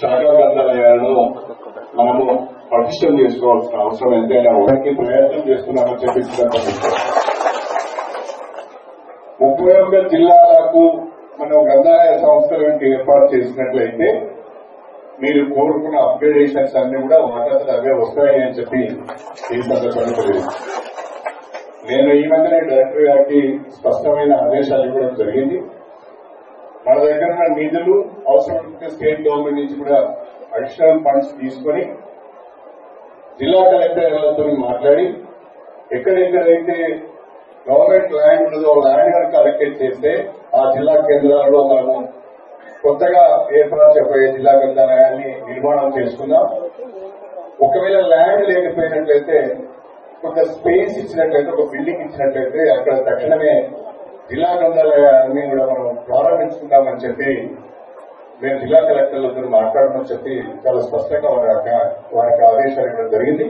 శాఖా మనము పటిష్టం చేసుకోవాల్సిన అవసరం ఎంతైనా ఒకరికి ప్రయత్నం చేస్తున్నామని చెప్పి ముప్పై ఒక్క జిల్లాలకు మనం గ్రంథాలయ సంస్థలను ఏర్పాటు చేసినట్లయితే మీరు కోరుకున్న అప్గ్రేడేషన్స్ అన్ని కూడా వాటంతట అవే వస్తాయి అని చెప్పి ఈ సందర్భంగా నేను ఈ మధ్యనే డైరెక్టర్ గారికి స్పష్టమైన ఆదేశాలు ఇవ్వడం జరిగింది. మన దగ్గర ఉన్న నిధులు అవసరమైతే స్టేట్ గవర్నమెంట్ నుంచి కూడా అడిషనల్ ఫండ్స్ తీసుకొని జిల్లా కలెక్టర్లతో మాట్లాడి ఎక్కడెక్కడైతే గవర్నమెంట్ ల్యాండ్ ఉన్నదో ల్యాండ్ కనుక అలొకేట్ చేస్తే ఆ జిల్లా కేంద్రాల్లో మనము కొత్తగా ఏర్పాటు చెప్పే జిల్లా గ్రంథాలయాన్ని నిర్మాణం చేసుకుందాం. ఒకవేళ ల్యాండ్ లేకపోయినట్లయితే కొంత స్పేస్ ఇచ్చినట్లయితే ఒక బిల్డింగ్ ఇచ్చినట్లయితే అక్కడ తక్షణమే జిల్లా గ్రంథాలయాన్ని కూడా మనం ప్రారంభించుకుందామని చెప్పి మేము జిల్లా కలెక్టర్లతో మాట్లాడమని చెప్పి చాలా స్పష్టంగా వారి వారికి ఆదేశాలు ఇవ్వడం జరిగింది.